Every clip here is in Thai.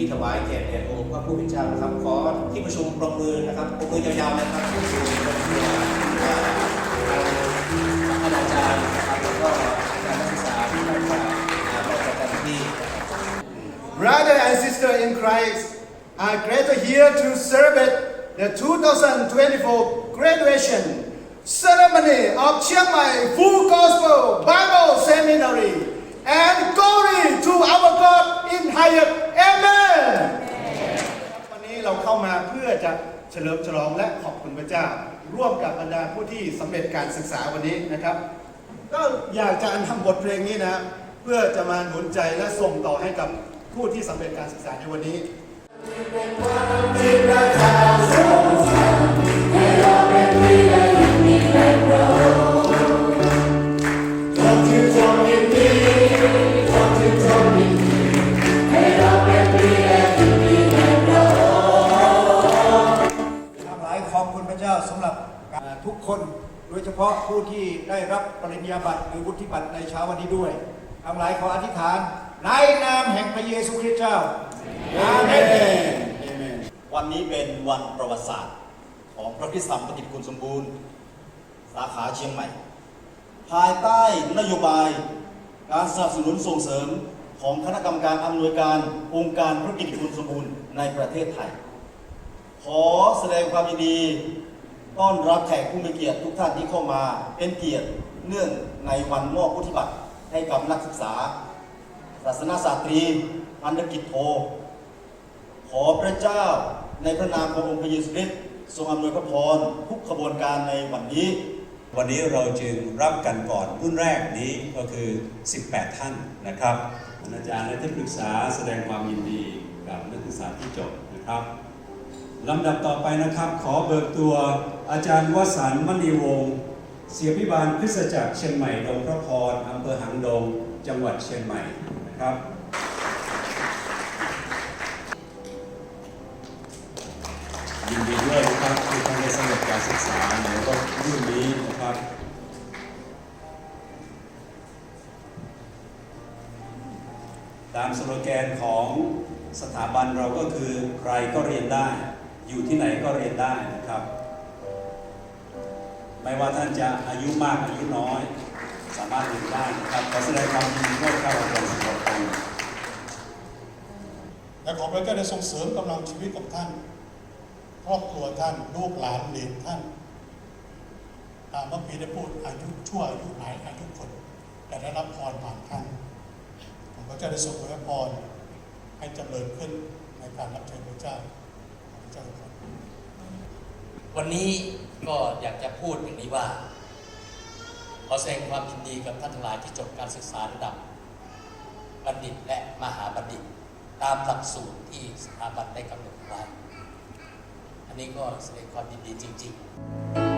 ที่ถวายแก่แด่องค์พระผู้เป็นเจ้านะครับขอที่ประชุมปรบมือนะครับปรบมือยาวๆนะครับผู้สูงอายุเอ่อทางท่าอาจารย์นะครับแล้วก็การนักศึกษาที่ท่านมาอ่ามาจากการที่นะครับ Brother and sister in Christ, are gathered here to celebrate the 2024 graduation ceremony of Chiang Mai Full Gospel Bible Seminary. And glory to our God in higher. Amen. วันนี้เราเข้ามาเพื่อ จะเฉลิมฉลองและขอบคุณพระเจ้า ร่วมกับบรรดาผู้ที่สำเร็จการศึกษาวันนี้นะครับ ก็อยากจะนำบทเพลงนี้นะเพื่อจะมาหนุนใจและส่งต่อให้กับผู้ที่สำเร็จการศึกษาในวันนี้ทั้ อบคุณพระเจ้าสำหรับทุกคนโดยเฉพาะผู้ที่ได้รับปริญญาบัตรหรือวุฒิบัตรในเช้าวันนี้ด้วยทั้งหลายขออธิษฐานในนามแห่งพระเยซูคริสต์เจ้าอาเมนวันนี้เป็นวันประวัติศาสตร์ ของพระคริสตธรรมประกิคุณสมบูรณ์ สาขาเชียงใหม่ ภายใต้นโยบายการสนับสนุนส่งเสริมของคณะกรรมการอำนวยการองค์การพระกิตติคุณสมบูรณ์ในประเทศไทย ขอแสดงความยินดี ต้อนรับแขกผู้มีเกียรติทุกท่านที่เข้ามาเป็นเกียรติเนื่องในวันมอบวุฒิบัตรให้กับนักศึกษา ศาสนาศาสตรีพันธกิจโท ขอพระเจ้าในพระนามขององค์พระเยซูคริสต์ทรงอำนวยพระพรทุกขบวนการในวันนี้ วันนี้เราจึงรับกันก่อนรุ่นแรกนี้ก็คือ 18 ท่านนะครับอาจารย์และที่ปรึกษาแสดงความยินดีกับนักศึกษาที่จบนะครับ ลำดับต่อไปนะครับ ขอเบิกตัวอาจารย์วสันต์มณีวงศ์เสียพิบาลคริสตจักรเชียงใหม่ดงพระพรอำเภอหางดง จังหวัดเชียงใหม่นะครับยินดีด้วยนะครับที่ท่านได้สำเร็จการศึกษาในรถรุ่นนี้นะครับตามสโลแกนของสถาบันเราก็คือใครก็เรียนได้ อยู่ที่ไหนก็เรียนได้นะครับ ไม่ว่าท่านจะอายุมากอายุน้อย สามารถเรียนได้นะครับขอแสดงความยินดีด้วยครับอาจารย์สุรพงศ์และขอพระเจ้าได้ทรงเสริมกำลังชีวิตของท่าน ครอบครัวท่านลูกหลานเหลนท่านตามพระพีได้พูดอายุชั่วอายุหลายอายุคนแต่ได้รับพรผ่านท่านขอพระเจ้าได้ทรงอวยพรให้จเจริญขึ้นในการรับใช้พระเจ้า วันนี้ก็อยากจะพูดอย่างนี้ว่า ขอแสดงความยินดีกับท่านทั้งหลายที่จบการศึกษาระดับ บัณฑิตและมหาบัณฑิต ตามหลักสูตรที่สถาบันได้กำหนดไว้ อันนี้ก็แสดงความยินดีจริง ๆ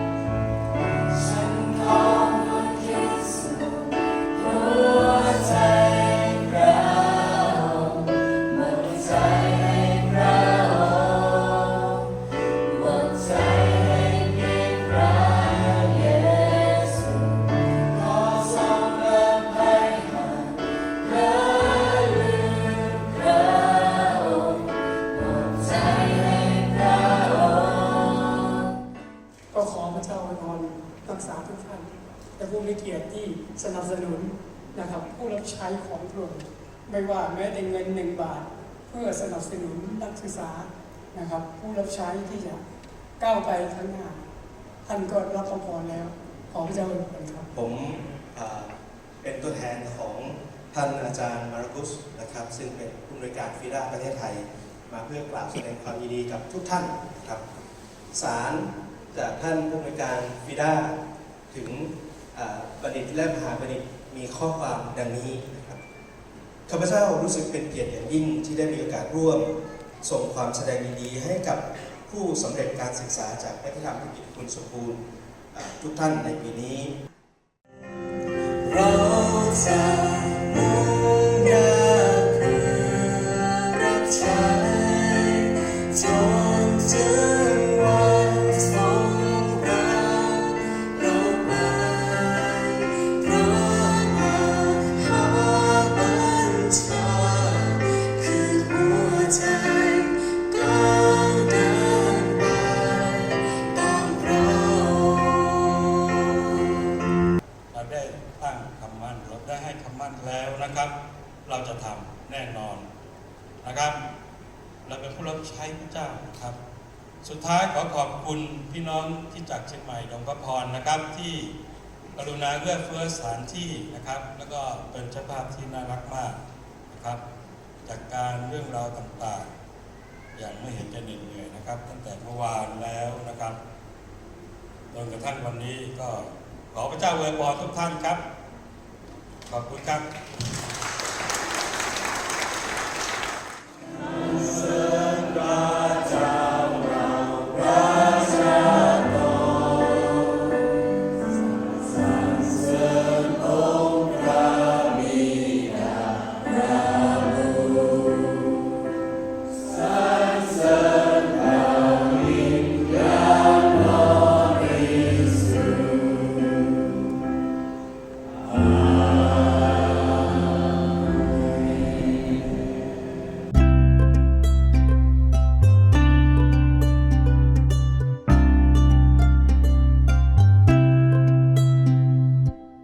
ผู้รับใช้ของพระองค์ไม่ว่าแม้แต่เงินหนึ่งบาท เพื่อสนับสนุนนักศึกษานะครับ ผู้รับใช้ที่จะก้าวไปข้างหน้าท่านก็รับพรแล้ว ขอพระเจ้าอวยพรครับ ผมเป็นตัวแทนของท่านอาจารย์มารุกุสนะครับ ซึ่งเป็นผู้อำนวยการฟีด้าประเทศไทย มาเพื่อกล่าวแสดงความยินดีกับทุกท่านครับสารจากท่านผู้อำนวยการฟีด้าถึงบัณฑิตและมหาบัณฑิต มีข้อความดังนี้นะครับข้าพเจ้ารู้สึกเป็นเกียรติอย่างยิ่งที่ได้มีโอกาสร่วม ส่งความแสดงดีๆให้กับผู้สำเร็จการศึกษาจากพระธรรมกิจคุณสมบูรณ์ทุกท่านในปีนี้ เราจะำมั่นเราได้ให้คำมั่นแล้วนะครับ เราจะทำแน่นอนนะครับ เราเป็นผู้รับใช้พระเจ้านะครับ สุดท้ายขอขอบคุณพี่น้องที่จากเชียงใหม่ดงพระพรนะครับ ที่กรุณาเอื้อเฟื้อสถานที่นะครับ แล้วก็เป็นเจ้าภาพที่น่ารักมากนะครับ จากการเรื่องราวต่างๆ อย่างไม่เห็นจะเหนื่อยนะครับ ตั้งแต่เมื่อวานแล้วนะครับจนกระทั่งวันนี้ก็ขอพระเจ้าอวยพรทุกท่านครับ ขอบคุณครับ